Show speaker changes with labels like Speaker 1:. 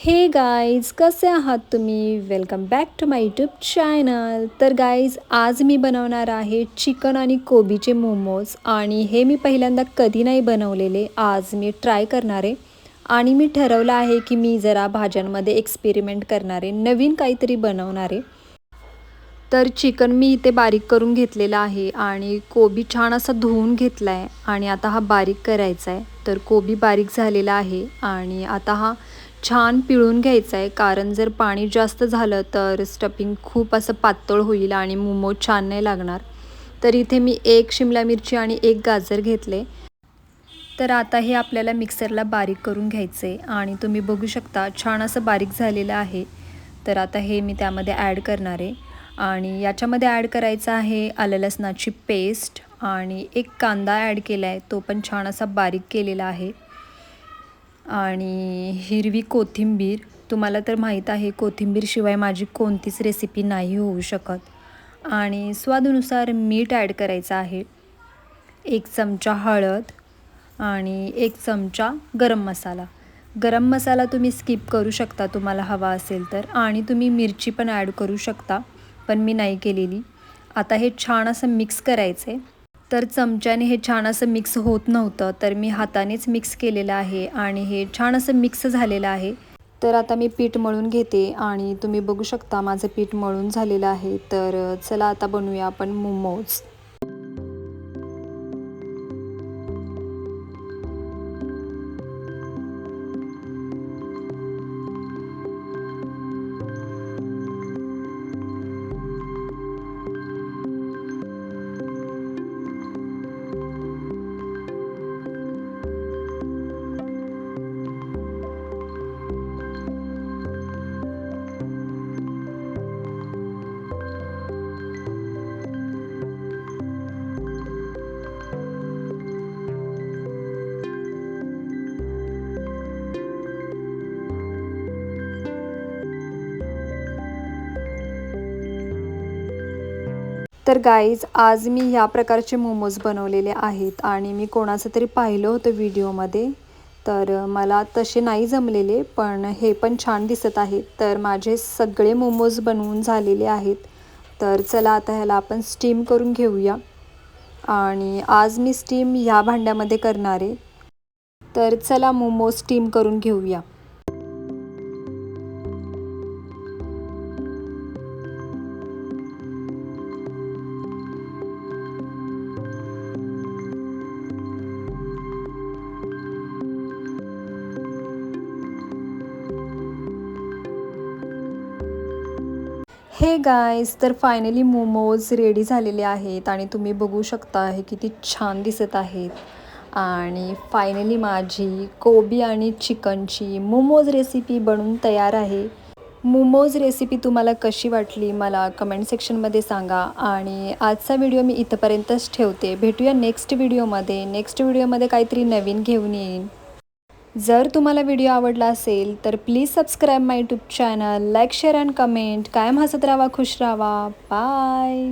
Speaker 1: हे गाईज कसे आहात तुम्ही? Welcome back to my YouTube channel तर गाईज आज मी बनवणार आहे चिकन आणि कोबीचे मोमोज. आणि हे मी पहिल्यांदा कधी नाही बनवलेले आज मी ट्राय करणार आहे. आणि मी ठरवलं आहे की मी जरा भाज्यांमध्ये एक्सपेरिमेंट करणार आहे नवीन काहीतरी बनवणार आहे. तर चिकन मी इथे बारीक करून घेतलेलं आहे आणि कोबी छान असा धुवून घेतला आहे आणि आता हा बारीक करायचा आहे तर कोबी बारीक झालेला आहे आणि आता हा छान पिळून घ्यायचं आहे कारण जर पाणी जास्त झालं तर स्टफिंग खूप असं पातळ होईल आणि मोमो छान नाही लागणार. तर इथे मी एक शिमला मिरची आणि एक गाजर घेतले. तर आता हे आपल्याला मिक्सरला बारीक करून घ्यायचं आहे आणि तुम्ही बघू शकता छान असं बारीक झालेलं आहे. तर आता हे मी त्यामध्ये ॲड करणार आहे. आणि याच्यामध्ये ॲड करायचं आहे आलं लसणाची पेस्ट आणि एक कांदा ॲड केला आहे तो पण छान असा बारीक केलेला आहे. आणि हिरवी कोथिंबीर. तुम्हाला तर माहीत आहे कोथिंबीरशिवाय माझी कोणतीच रेसिपी नाही होऊ शकत. आणि स्वादानुसार मीठ ॲड करायचं आहे. एक चमचा हळद आणि एक चमचा गरम मसाला. गरम मसाला तुम्ही स्किप करू शकता तुम्हाला हवा असेल तर. आणि तुम्ही मिरची पण ॲड करू शकता पण मी नाही केलेली. आता हे छान असं मिक्स करायचं आहे तर चमच्याने हे छान असं मिक्स होत नव्हतं. तर मी हातानेच मिक्स केलेलं आहे आणि हे छान असं मिक्स झालेलं आहे. तर आता मी पीठ मळून घेते आणि तुम्ही बघू शकता माझं पीठ मळून झालेलं आहे. तर चला आता बनवूया आपण मोमोज. तर गाईज आज मी ह्या प्रकारचे मोमोज बनवलेले आहेत आणि मी कोणाचं तरी पाहिलं होतं व्हिडिओमध्ये तर मला तसे नाही जमलेले पण हे पण छान दिसत आहेत. तर माझे सगळे मोमोज बनवून झालेले आहेत. तर चला आता ह्याला आपण स्टीम करून घेऊया. आणि आज मी स्टीम ह्या भांड्यामध्ये करणार आहे. तर चला मोमोज स्टीम करून घेऊया. हे गायज तर फायनली मोमोज रेडी झालेले आहेत आणि तुम्ही बघू शकता हे किती छान दिसत आहेत. आणि फायनली माझी कोबी आणि चिकनची मोमोज रेसिपी बनून तयार आहे. मोमोज रेसिपी तुम्हाला कशी वाटली मला कमेंट सेक्शनमध्ये सांगा आणि आजचा व्हिडिओ मी इथंपर्यंतच ठेवते. भेटूया नेक्स्ट व्हिडिओमध्ये नेक्स्ट व्हिडिओमध्ये काहीतरी नवीन घेऊन येईन. जर तुम्हाला व्हिडिओ आवडला असेल तर please subscribe my YouTube channel like share and comment कायम हसत राहा खुश राहा. बाय